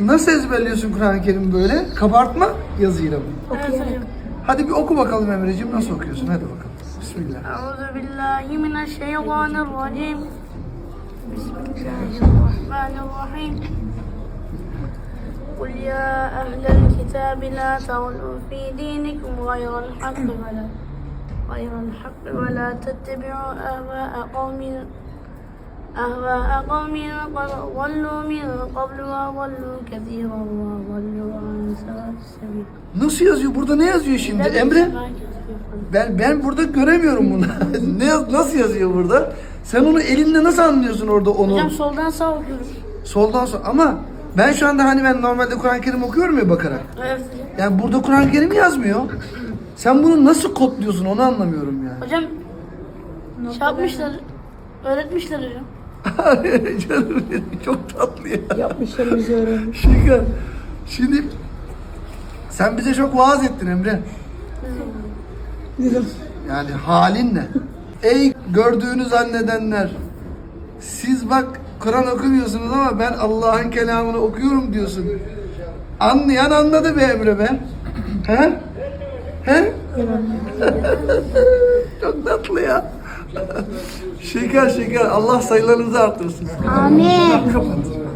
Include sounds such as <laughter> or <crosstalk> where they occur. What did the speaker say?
Nasıl ezberliyorsun Kur'an-ı Kerim böyle? Kabartma yazıyla mı? Evet hocam. Hadi bir oku bakalım Emre'ciğim nasıl okuyorsun? Hadi bakalım. Bismillah. أعوذ بالله من الشيطان الرجيم بسم الله الرحمن الرحيم قل يا أهل الكتاب لا تغلوا في دينكم غير الحق ولا غير الحق ولا تتبعوا أهواء قوم أهواء قوم قد ضلوا من قبل وضلوا كثيرا وضلوا عن سواء السبيل Nasıl yazıyor? Burada ne yazıyor şimdi? Emre? Ben ben burada göremiyorum bunu. <laughs> ne yaz- nasıl yazıyor burada? Sen onu elinle nasıl anlıyorsun orada onu? Hocam soldan sağ okuyorum. Soldan sonra ama ben şu anda hani ben normalde Kur'an-ı Kerim okuyorum ya bakarak. Evet hocam. Yani burada Kur'an-ı Kerim yazmıyor. Sen bunu nasıl kodluyorsun onu anlamıyorum yani. Hocam şey yapmışlar, öğretmişler hocam. <laughs> Canım benim, çok tatlı ya. Yapmışlar bizi öğrenmiş. Şaka. Şimdi sen bize çok vaaz ettin Emre. Dedim. Yani halinle. Ey gördüğünü zannedenler. Siz bak Kur'an okumuyorsunuz ama ben Allah'ın kelamını okuyorum diyorsun. Anlayan anladı be Emre be. He? He? <laughs> Çok tatlı ya. Şeker şeker. Allah sayılarınızı arttırsın. Amin. Kapat.